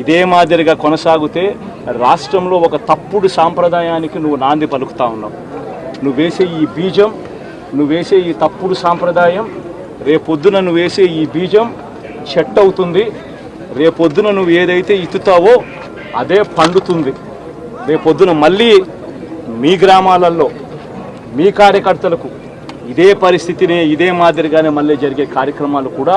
ఇదే మాదిరిగా కొనసాగితే రాష్ట్రంలో ఒక తప్పుడు సాంప్రదాయానికి నువ్వు నాంది పలుకుతా ఉన్నావు. నువ్వు వేసే ఈ బీజం నువ్వు వేసే ఈ తప్పుడు సాంప్రదాయం రేపొద్దున నువ్వు వేసే ఈ బీజం చెట్టు అవుతుంది. రేపొద్దున నువ్వు ఏదైతే ఇత్తుతావో అదే పండుతుంది. రేపొద్దున మళ్ళీ మీ గ్రామాలలో మీ కార్యకర్తలకు ఇదే పరిస్థితినే ఇదే మాదిరిగానే మళ్ళీ జరిగే కార్యక్రమాలు కూడా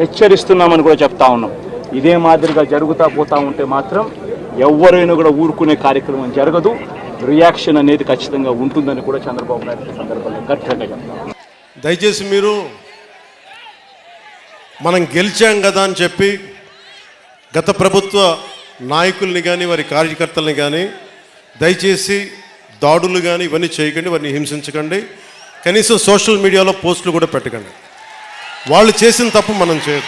హెచ్చరిస్తున్నామని కూడా చెప్తా ఉన్నాం. ఇదే మాదిరిగా జరుగుతా పోతా ఉంటే మాత్రం ఎవరైనా కూడా ఊరుకునే కార్యక్రమం జరగదు. రియాక్షన్ అనేది ఖచ్చితంగా ఉంటుందని కూడా చంద్రబాబు నాయుడు ఈ సందర్భంగా గట్టిగా చెప్తాం దయచేసి మీరు మనం గెలిచాం కదా అని చెప్పి గత ప్రభుత్వ నాయకుల్ని కానీ వారి కార్యకర్తల్ని కానీ దయచేసి దాడులు కానీ ఇవన్నీ చేయకండి వారిని హింసించకండి. కనీసం సోషల్ మీడియాలో పోస్టులు కూడా పెట్టకండి. వాళ్ళు చేసిన తప్పు మనం చేయదు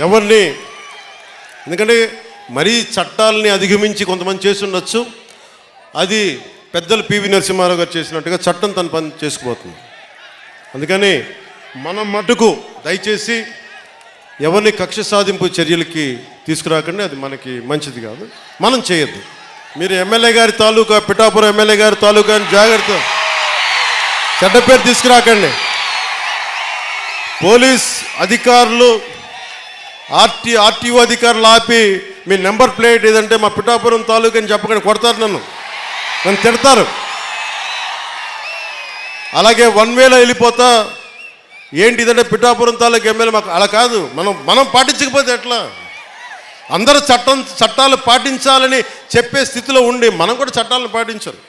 ఎవరిని ఎందుకంటే మరీ చట్టాలని అధిగమించి కొంతమంది చేసి ఉండొచ్చు. అది పెద్దలు పివి నరసింహారావు గారు చేసినట్టుగా చట్టం తన పని చేసుకుపోతుంది. అందుకని మనం మటుకు దయచేసి ఎవరిని కక్ష సాధింపు చర్యలకి తీసుకురాకండి అది మనకి మంచిది కాదు. మనం చేయొద్దు. మీరు ఎమ్మెల్యే గారి తాలూకా పిఠాపురం ఎమ్మెల్యే గారి తాలూకా అని జాగ్రత్త. చెడ్డ పేరు తీసుకురాకండి. పోలీస్ అధికారులు ఆర్టీ ఆర్టీఓ అధికారులు ఆపి మీ నెంబర్ ప్లేట్ ఏదంటే మా పిఠాపురం తాలూకా అని చెప్పకండి కొడతారు నన్ను. నన్ను తిడతారు. అలాగే వన్ వేలో వెళ్ళిపోతా ఏంటి ఇదంటే పిఠాపురం తాలూకు ఎమ్మెల్యే మాకు అలా కాదు. మనం మనం పాటించకపోతే ఎట్లా? అందరూ చట్టం చట్టాలు పాటించాలని చెప్పే స్థితిలో ఉండి మనం కూడా చట్టాలను పాటించాలి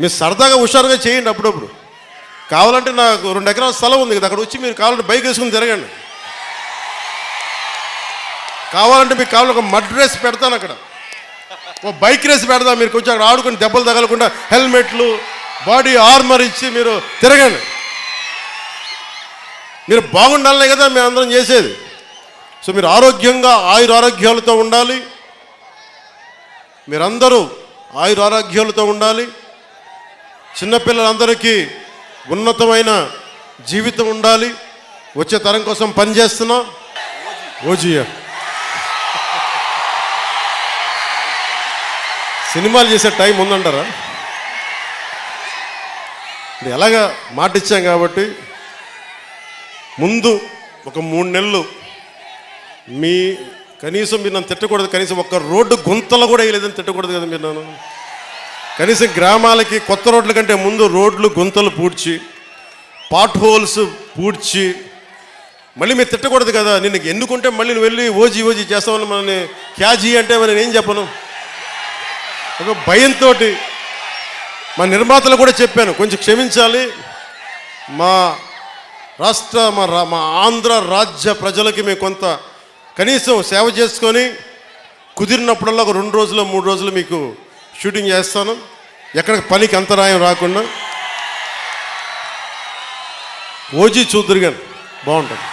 మీరు సరదాగా హుషారుగా చేయండి అప్పుడప్పుడు. కావాలంటే నాకు రెండు ఎకరాల స్థలం ఉంది కదా అక్కడ వచ్చి మీరు కావాలంటే బైక్ వేసుకుని తిరగండి. కావాలంటే మీకు కావాలి ఒక మడ్ రేస్ పెడతాను అక్కడ. ఓ బైక్ రేస్ పెడదాం మీరు కొంచెం అక్కడ ఆడుకుని దెబ్బలు తగలకుండా హెల్మెట్లు బాడీ ఆర్మర్ ఇచ్చి మీరు తిరగండి. మీరు బాగుండాలనే కదా మేము అందరం చేసేది. సో మీరు ఆరోగ్యంగా ఆయుర ఆరోగ్యాలతో ఉండాలి. మీరందరూ ఆయుర ఆరోగ్యాలతో ఉండాలి. చిన్నపిల్లలందరికీ ఉన్నతమైన జీవితం ఉండాలి. వచ్చే తరం కోసం పనిచేస్తున్నా ఓజియా సినిమాలు చేసే టైం ఉందంటారా? ఇది ఎలాగా మాట ఇచ్చాం కాబట్టి ముందు ఒక మూడు నెలలు మీ కనీసం మీరు నన్ను తిట్టకూడదు కనీసం ఒక్క రోడ్డు గుంతలు కూడా వేయలేదని తిట్టకూడదు కదా మీరు నన్ను. కనీసం గ్రామాలకి కొత్త రోడ్ల కంటే ముందు రోడ్లు గుంతలు పూడ్చి పాట్ హోల్స్ పూడ్చి మళ్ళీ మీరు తిట్టకూడదు కదా. నిన్ను ఎన్నుకుంటే మళ్ళీ నువ్వు వెళ్ళి ఓజీ ఓజీ చేస్తామని మనల్ని క్యాజీ అంటే మనం నేను చెప్పను? ఒక భయంతో మా నిర్మాతలు కూడా చెప్పాను కొంచెం క్షమించాలి. మా రాష్ట్ర మా రా- మా ఆంధ్ర రాజ్య ప్రజలకి మేము కొంత కనీసం సేవ చేసుకొని కుదిరినప్పుడల్లా ఒక రెండు రోజులు మూడు రోజులు మీకు షూటింగ్ చేస్తాను. ఎక్కడ పనికి అంతరాయం రాకుండా. ఓజీ చూద్దరు కానీ బాగుంటుంది